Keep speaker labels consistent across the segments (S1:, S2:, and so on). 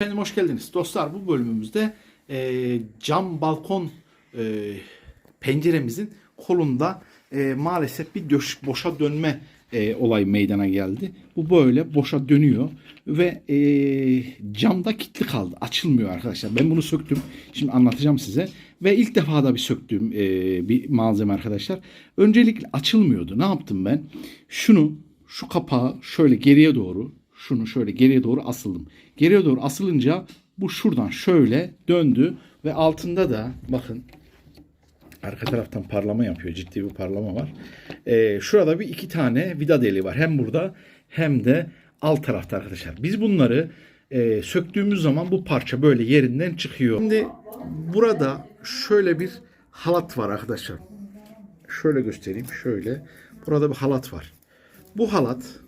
S1: Efendim hoş geldiniz. Dostlar bu bölümümüzde e, cam balkon e, penceremizin kolunda e, maalesef bir döş, boşa dönme e, olay meydana geldi. Bu böyle boşa dönüyor ve e, camda kilitli kaldı. Açılmıyor arkadaşlar. Ben bunu söktüm. Şimdi anlatacağım size. Ve ilk defa da bir söktüğüm e, bir malzeme arkadaşlar. Öncelikle açılmıyordu. Ne yaptım ben? Şunu şu kapağı şöyle geriye doğru şunu şöyle geriye doğru asıldım. Geriye doğru asılınca bu şuradan şöyle döndü ve altında da bakın arka taraftan parlama yapıyor. Ciddi bir parlama var. Ee, şurada bir iki tane vida deliği var. Hem burada hem de alt tarafta arkadaşlar. Biz bunları e, söktüğümüz zaman bu parça böyle yerinden çıkıyor. Şimdi burada şöyle bir halat var arkadaşlar. Şöyle göstereyim. Şöyle. Burada bir halat var. Bu halat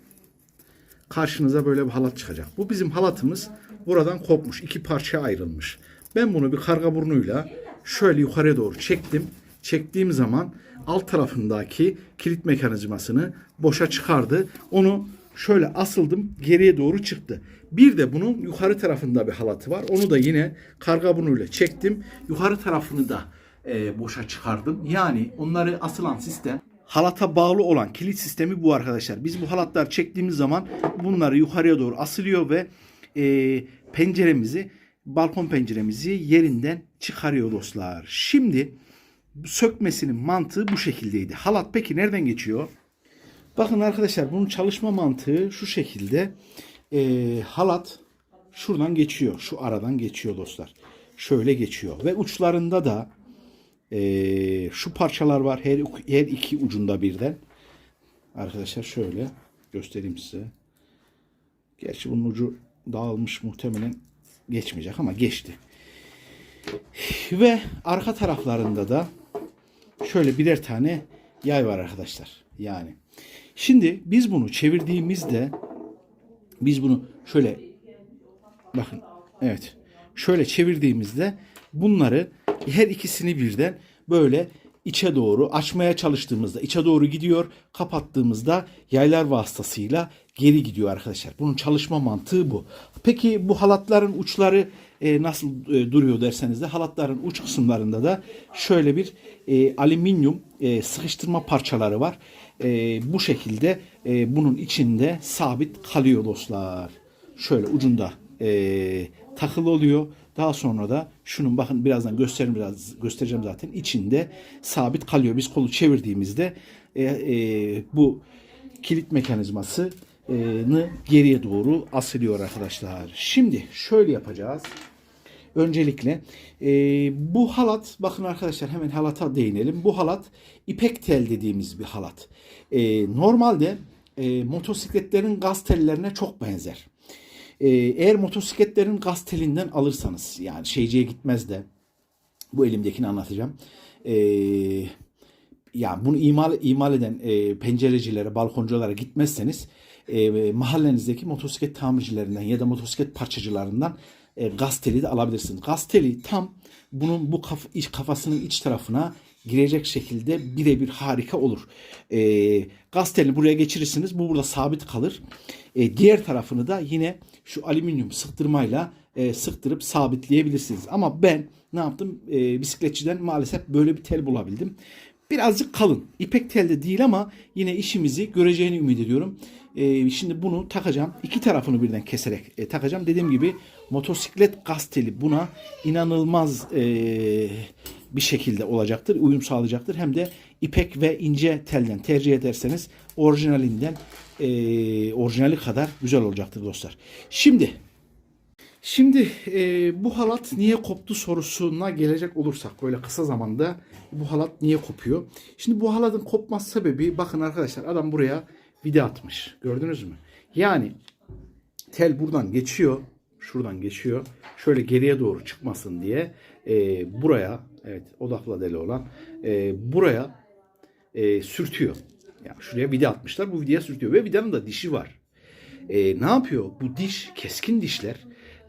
S1: karşınıza böyle bir halat çıkacak. Bu bizim halatımız buradan kopmuş. iki parçaya ayrılmış. Ben bunu bir karga burnuyla şöyle yukarıya doğru çektim. Çektiğim zaman alt tarafındaki kilit mekanizmasını boşa çıkardı. Onu şöyle asıldım geriye doğru çıktı. Bir de bunun yukarı tarafında bir halatı var. Onu da yine karga burnuyla çektim. Yukarı tarafını da e, boşa çıkardım. Yani onları asılan sistem halata bağlı olan kilit sistemi bu arkadaşlar. Biz bu halatlar çektiğimiz zaman bunları yukarıya doğru asılıyor ve e, penceremizi, balkon penceremizi yerinden çıkarıyor dostlar. Şimdi sökmesinin mantığı bu şekildeydi. Halat peki nereden geçiyor? Bakın arkadaşlar bunun çalışma mantığı şu şekilde. E, halat şuradan geçiyor. Şu aradan geçiyor dostlar. Şöyle geçiyor. Ve uçlarında da ee, şu parçalar var her, her iki ucunda birden. Arkadaşlar şöyle göstereyim size. Gerçi bunun ucu dağılmış muhtemelen geçmeyecek ama geçti. Ve arka taraflarında da şöyle birer tane yay var arkadaşlar. Yani şimdi biz bunu çevirdiğimizde biz bunu şöyle bakın evet şöyle çevirdiğimizde bunları her ikisini birden böyle içe doğru açmaya çalıştığımızda içe doğru gidiyor. Kapattığımızda yaylar vasıtasıyla geri gidiyor arkadaşlar. Bunun çalışma mantığı bu. Peki bu halatların uçları e, nasıl e, duruyor derseniz de halatların uç kısımlarında da şöyle bir e, alüminyum e, sıkıştırma parçaları var. E, bu şekilde e, bunun içinde sabit kalıyor dostlar. Şöyle ucunda e, takılı oluyor. Daha sonra da şunun bakın birazdan göstereyim biraz göstereceğim zaten içinde sabit kalıyor. Biz kolu çevirdiğimizde e, e, bu kilit mekanizmasını geriye doğru asılıyor arkadaşlar. Şimdi şöyle yapacağız. Öncelikle e, bu halat bakın arkadaşlar hemen halata değinelim. Bu halat ipek tel dediğimiz bir halat. E, normalde e, motosikletlerin gaz tellerine çok benzer. Ee, eğer motosikletlerin gaz telinden alırsanız yani şeyciye gitmez de bu elimdekini anlatacağım. Ee, yani bunu imal, imal eden e, pencerecilere, balkonculara gitmezseniz e, mahallenizdeki motosiklet tamircilerinden ya da motosiklet parçacılarından e, gaz teli de alabilirsiniz. Gaz teli tam bunun bu kaf, iç, kafasının iç tarafına girecek şekilde birebir harika olur. E, gaz telini buraya geçirirsiniz. Bu burada sabit kalır. E, diğer tarafını da yine şu alüminyum sıktırmayla e, sıktırıp sabitleyebilirsiniz. Ama ben ne yaptım? E, bisikletçiden maalesef böyle bir tel bulabildim. Birazcık kalın. İpek telde değil ama yine işimizi göreceğini ümit ediyorum. E, şimdi bunu takacağım. İki tarafını birden keserek e, takacağım. Dediğim gibi motosiklet gaz teli buna inanılmaz e, bir şekilde olacaktır. Uyum sağlayacaktır. Hem de ipek ve ince telden tercih ederseniz orijinalinden e, orijinali kadar güzel olacaktır dostlar. Şimdi Şimdi e, bu halat niye koptu sorusuna gelecek olursak böyle kısa zamanda bu halat niye kopuyor? Şimdi bu halatın kopması sebebi bakın arkadaşlar adam buraya vida atmış. Gördünüz mü? Yani tel buradan geçiyor. Şuradan geçiyor. Şöyle geriye doğru çıkmasın diye e, buraya evet odakla deli olan e, buraya e, sürtüyor. Yani şuraya vida atmışlar. Bu vidaya sürtüyor ve vidanın da dişi var. E, ne yapıyor? Bu diş keskin dişler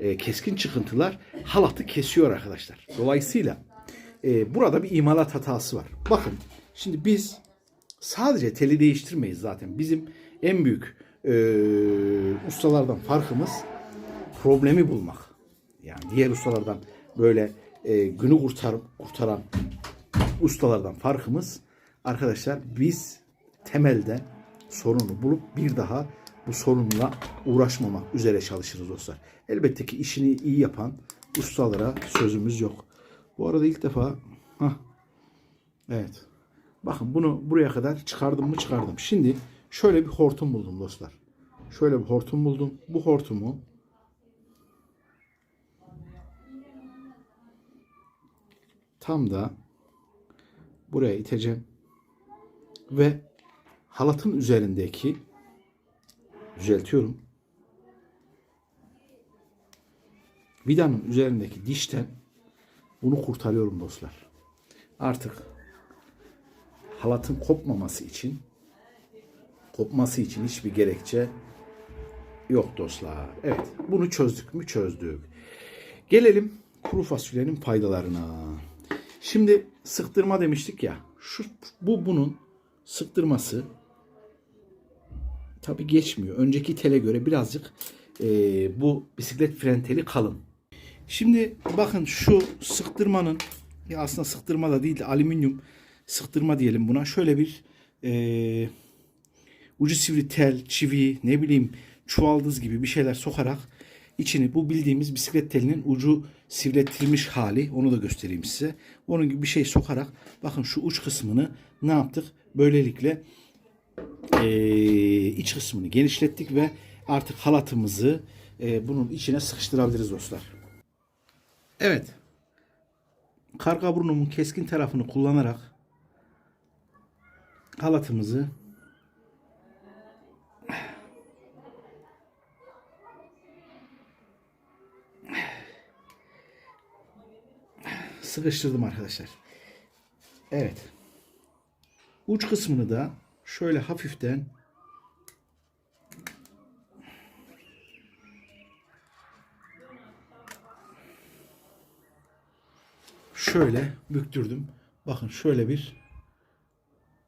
S1: e, keskin çıkıntılar halatı kesiyor arkadaşlar. Dolayısıyla e, burada bir imalat hatası var. Bakın şimdi biz sadece teli değiştirmeyiz zaten. Bizim en büyük e, ustalardan farkımız problemi bulmak. Yani diğer ustalardan böyle e, günü kurtar, kurtaran ustalardan farkımız arkadaşlar biz temelde sorunu bulup bir daha bu sorunla uğraşmamak üzere çalışırız dostlar. Elbette ki işini iyi yapan ustalara sözümüz yok. Bu arada ilk defa hah, evet bakın bunu buraya kadar çıkardım mı çıkardım. Şimdi şöyle bir hortum buldum dostlar. Şöyle bir hortum buldum. Bu hortumu tam da buraya iteceğim ve halatın üzerindeki düzeltiyorum. Vidanın üzerindeki dişten bunu kurtarıyorum dostlar. Artık halatın kopmaması için kopması için hiçbir gerekçe yok dostlar. Evet bunu çözdük mü çözdük. Gelelim kuru fasulyenin faydalarına. Şimdi sıktırma demiştik ya. Şu bu bunun sıktırması tabi geçmiyor. Önceki tele göre birazcık e, bu bisiklet fren teli kalın. Şimdi bakın şu sıktırmanın ya aslında sıktırma da değil de alüminyum sıktırma diyelim buna. Şöyle bir e, ucu sivri tel, çivi, ne bileyim çuvaldız gibi bir şeyler sokarak içini bu bildiğimiz bisiklet telinin ucu sivriltilmiş hali onu da göstereyim size. Onun gibi bir şey sokarak bakın şu uç kısmını ne yaptık? Böylelikle eee, iç kısmını genişlettik ve artık halatımızı eee, bunun içine sıkıştırabiliriz dostlar. Evet. Karga burnumun keskin tarafını kullanarak halatımızı sıkıştırdım arkadaşlar. Evet. Uç kısmını da şöyle hafiften şöyle büktürdüm. Bakın şöyle bir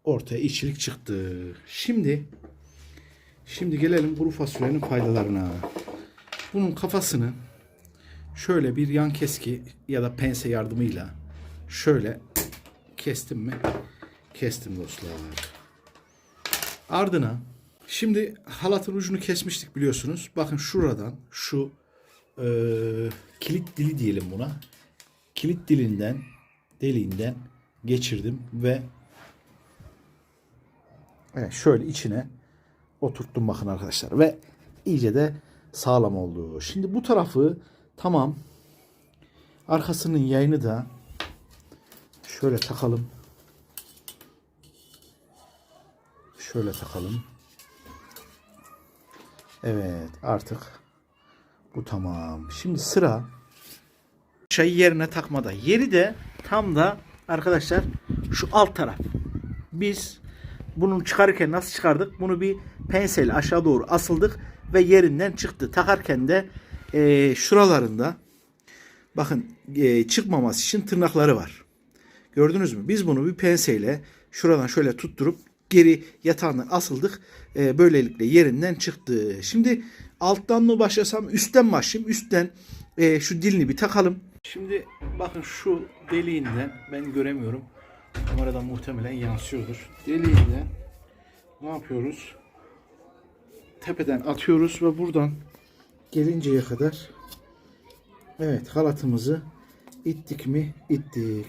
S1: ortaya içilik çıktı. Şimdi şimdi gelelim kuru fasulyenin faydalarına. Bunun kafasını şöyle bir yan keski ya da pense yardımıyla şöyle kestim mi? Kestim dostlar. Ardına şimdi halatın ucunu kesmiştik biliyorsunuz. Bakın şuradan şu e, kilit dili diyelim buna. Kilit dilinden deliğinden geçirdim ve evet, şöyle içine oturttum bakın arkadaşlar ve iyice de sağlam oldu. Şimdi bu tarafı tamam. Arkasının yayını da şöyle takalım. Şöyle takalım. Evet artık bu tamam. Şimdi sıra çayı yerine takmada. Yeri de tam da arkadaşlar şu alt taraf. Biz bunu çıkarırken nasıl çıkardık? Bunu bir pensel aşağı doğru asıldık ve yerinden çıktı. Takarken de e, şuralarında bakın e, çıkmaması için tırnakları var. Gördünüz mü? Biz bunu bir penseyle şuradan şöyle tutturup geri yatağından asıldık. E, böylelikle yerinden çıktı. Şimdi alttan mı başlasam üstten başlayayım. Üstten e, şu dilini bir takalım. Şimdi bakın şu deliğinden ben göremiyorum. Kameradan muhtemelen yansıyordur. Deliğinden ne yapıyoruz? Tepeden atıyoruz ve buradan gelinceye kadar evet halatımızı ittik mi? ittik.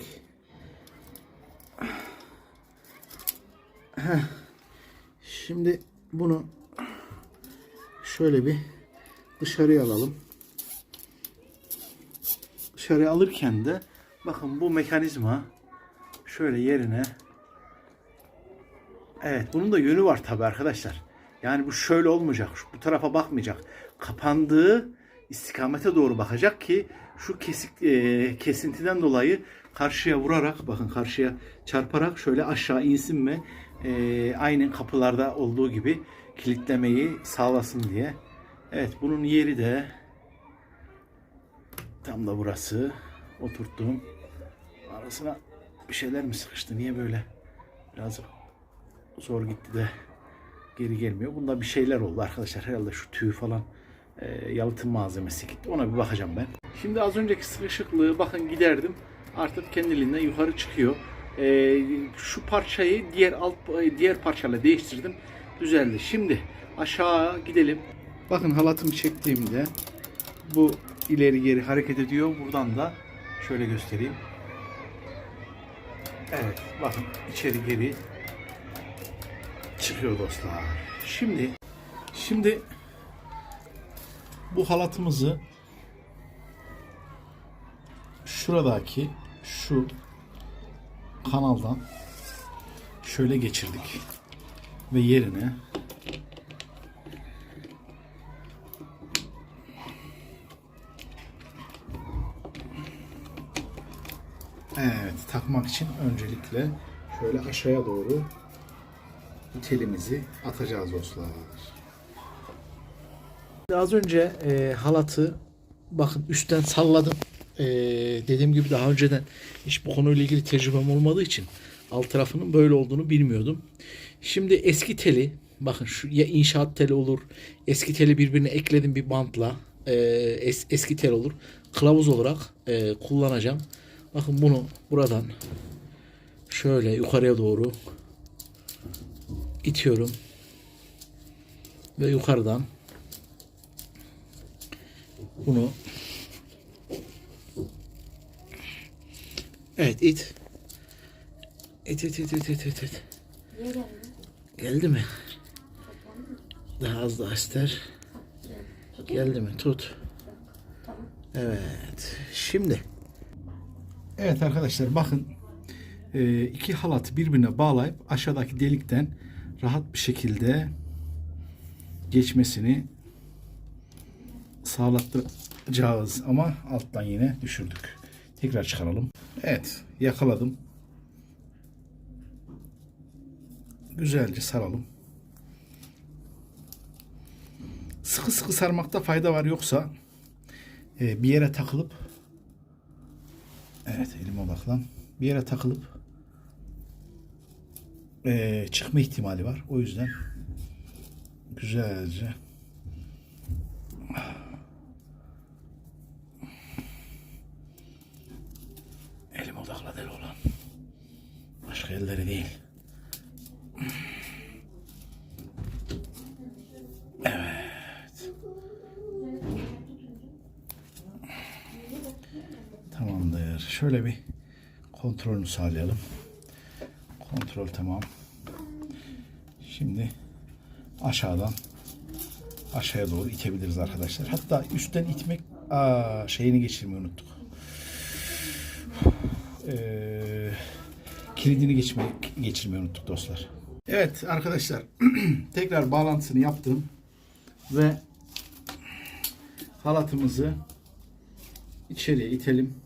S1: Heh. Şimdi bunu şöyle bir dışarıya alalım. Dışarıya alırken de bakın bu mekanizma şöyle yerine Evet bunun da yönü var tabi arkadaşlar. Yani bu şöyle olmayacak. Bu tarafa bakmayacak. Kapandığı istikamete doğru bakacak ki şu kesik e, kesintiden dolayı karşıya vurarak bakın karşıya çarparak şöyle aşağı insin ve e, aynen kapılarda olduğu gibi kilitlemeyi sağlasın diye. Evet bunun yeri de tam da burası. Oturttum. Arasına bir şeyler mi sıkıştı? Niye böyle? Biraz zor gitti de geri gelmiyor. Bunda bir şeyler oldu arkadaşlar. Herhalde şu tüy falan e, yalıtım malzemesi gitti. Ona bir bakacağım ben. Şimdi az önceki sıkışıklığı bakın giderdim. Artık kendiliğinden yukarı çıkıyor. E, şu parçayı diğer alt diğer parçayla değiştirdim. Düzeldi. Şimdi aşağı gidelim. Bakın halatımı çektiğimde bu ileri geri hareket ediyor. Buradan da şöyle göstereyim. Evet bakın içeri geri çıkıyor dostlar. Şimdi şimdi bu halatımızı şuradaki şu kanaldan şöyle geçirdik ve yerine Evet, takmak için öncelikle şöyle aşağıya doğru telimizi atacağız dostlar. Az önce e, halatı bakın üstten salladım. E, dediğim gibi daha önceden hiç bu konuyla ilgili tecrübem olmadığı için alt tarafının böyle olduğunu bilmiyordum. Şimdi eski teli bakın şu ya inşaat teli olur. Eski teli birbirine ekledim bir bantla. E, es, eski tel olur. Kılavuz olarak e, kullanacağım. Bakın bunu buradan şöyle yukarıya doğru itiyorum. Ve yukarıdan bunu Evet it. İt it it it it it. it. Geldi mi? Daha az daha ister. Geldi mi? Tut. Evet. Şimdi. Evet arkadaşlar bakın. Ee, iki halat birbirine bağlayıp aşağıdaki delikten rahat bir şekilde geçmesini sağlatacağız ama alttan yine düşürdük. Tekrar çıkaralım. Evet yakaladım. Güzelce saralım. Sıkı sıkı sarmakta fayda var yoksa e, bir yere takılıp evet elim odaklan bir yere takılıp e, çıkma ihtimali var. O yüzden güzelce elim odakla deli olan. Başka elleri değil. Evet. Tamamdır. Şöyle bir kontrolünü sağlayalım. Kontrol tamam. Şimdi aşağıdan aşağıya doğru itebiliriz arkadaşlar. Hatta üstten itmek aa, şeyini geçirmeyi unuttuk. Ee, kilidini geçmeyi, geçirmeyi unuttuk dostlar. Evet arkadaşlar tekrar bağlantısını yaptım ve halatımızı içeriye itelim.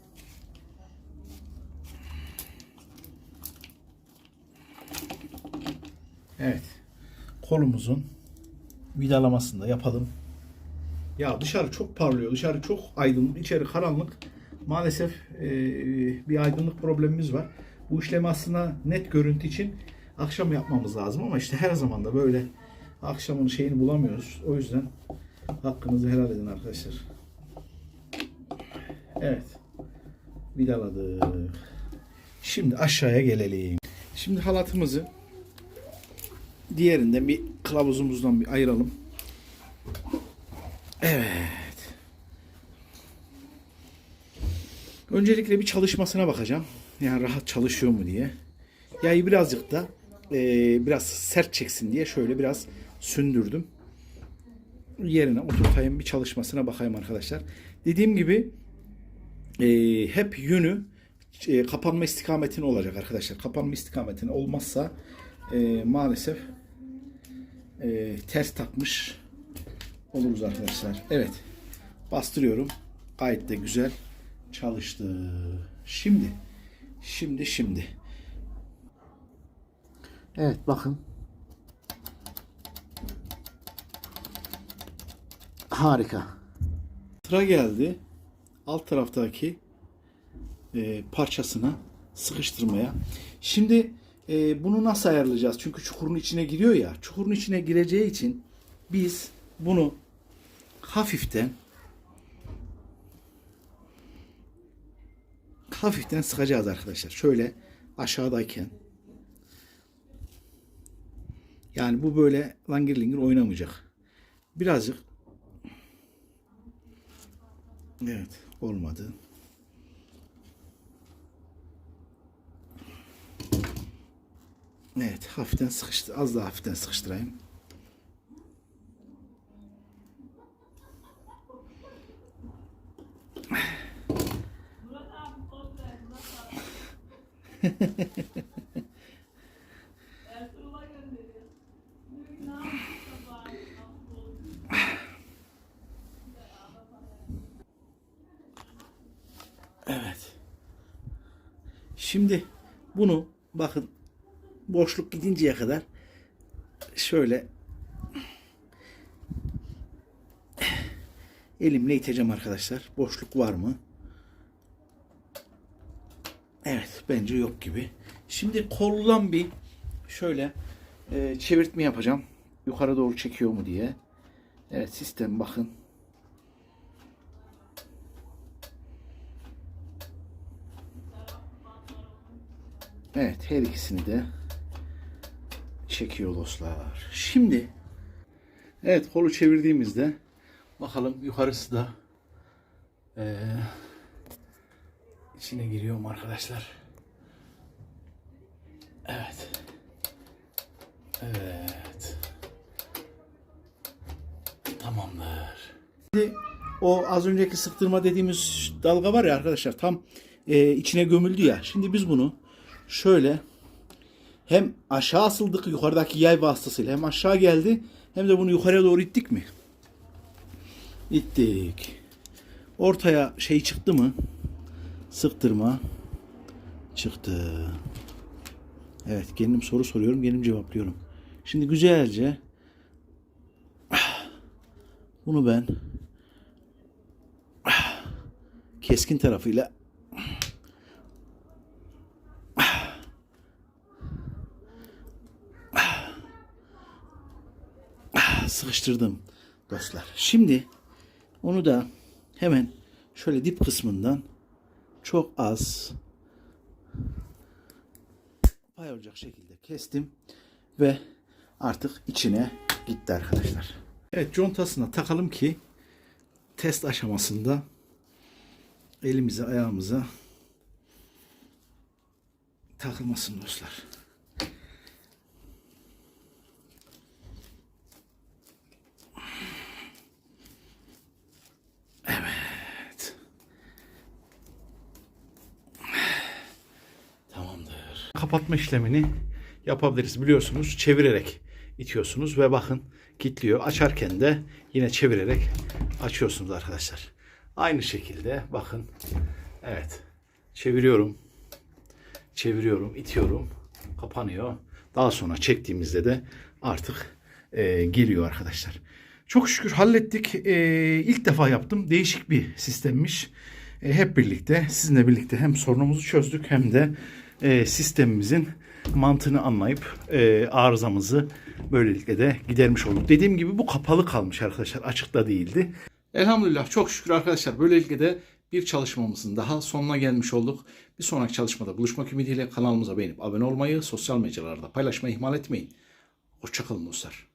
S1: Evet. Kolumuzun vidalamasını da yapalım. Ya dışarı çok parlıyor. Dışarı çok aydınlık. içeri karanlık. Maalesef e, bir aydınlık problemimiz var. Bu işlemi aslında net görüntü için akşam yapmamız lazım ama işte her zaman da böyle akşamın şeyini bulamıyoruz. O yüzden hakkınızı helal edin arkadaşlar. Evet. Vidaladık. Şimdi aşağıya gelelim. Şimdi halatımızı diğerinden bir kılavuzumuzdan bir ayıralım. Evet. Öncelikle bir çalışmasına bakacağım. Yani rahat çalışıyor mu diye. Yayı birazcık da e, biraz sert çeksin diye şöyle biraz sündürdüm. Yerine oturtayım bir çalışmasına bakayım arkadaşlar. Dediğim gibi e, hep yönü e, kapanma istikametine olacak arkadaşlar. Kapanma istikametine olmazsa e, maalesef e, ters takmış oluruz arkadaşlar. Evet. Bastırıyorum. Gayet de güzel çalıştı. Şimdi şimdi şimdi Evet bakın. Harika. Sıra geldi. Alt taraftaki e, parçasını sıkıştırmaya. Şimdi e, bunu nasıl ayarlayacağız? Çünkü çukurun içine giriyor ya. Çukurun içine gireceği için biz bunu hafiften hafiften sıkacağız arkadaşlar. Şöyle aşağıdayken yani bu böyle langir lingir oynamayacak. Birazcık Evet olmadı. Evet hafiften sıkıştı. Az daha hafiften sıkıştırayım. Evet. Şimdi bunu bakın boşluk gidinceye kadar şöyle elimle iteceğim arkadaşlar. Boşluk var mı? Evet bence yok gibi. Şimdi koldan bir şöyle e, çevirtme yapacağım. Yukarı doğru çekiyor mu diye. Evet sistem bakın. Evet her ikisini de çekiyor dostlar. Şimdi evet kolu çevirdiğimizde bakalım yukarısı da eee, içine giriyor mu arkadaşlar? Evet. Evet. Tamamdır. Şimdi o az önceki sıktırma dediğimiz dalga var ya arkadaşlar tam e, içine gömüldü ya. Şimdi biz bunu şöyle hem aşağı asıldık yukarıdaki yay vasıtasıyla hem aşağı geldi hem de bunu yukarıya doğru ittik mi? İttik. Ortaya şey çıktı mı? Sıktırma çıktı. Evet kendim soru soruyorum kendim cevaplıyorum. Şimdi güzelce bunu ben keskin tarafıyla sıkıştırdım dostlar. Şimdi onu da hemen şöyle dip kısmından çok az pay olacak şekilde kestim ve artık içine gitti arkadaşlar. Evet contasına takalım ki test aşamasında elimize ayağımıza takılmasın dostlar. Evet. Tamamdır. Kapatma işlemini yapabiliriz. Biliyorsunuz çevirerek itiyorsunuz ve bakın kilitliyor. Açarken de yine çevirerek açıyorsunuz arkadaşlar. Aynı şekilde bakın. Evet. Çeviriyorum. Çeviriyorum, itiyorum. Kapanıyor. Daha sonra çektiğimizde de artık e, geliyor arkadaşlar. Çok şükür hallettik. E, ilk defa yaptım. Değişik bir sistemmiş. E, hep birlikte sizinle birlikte hem sorunumuzu çözdük hem de e, sistemimizin mantığını anlayıp e, arızamızı böylelikle de gidermiş olduk. Dediğim gibi bu kapalı kalmış arkadaşlar. Açıkta değildi. Elhamdülillah çok şükür arkadaşlar. Böylelikle de bir çalışmamızın daha sonuna gelmiş olduk. Bir sonraki çalışmada buluşmak ümidiyle kanalımıza beğenip abone olmayı, sosyal mecralarda paylaşmayı ihmal etmeyin. Hoşçakalın dostlar.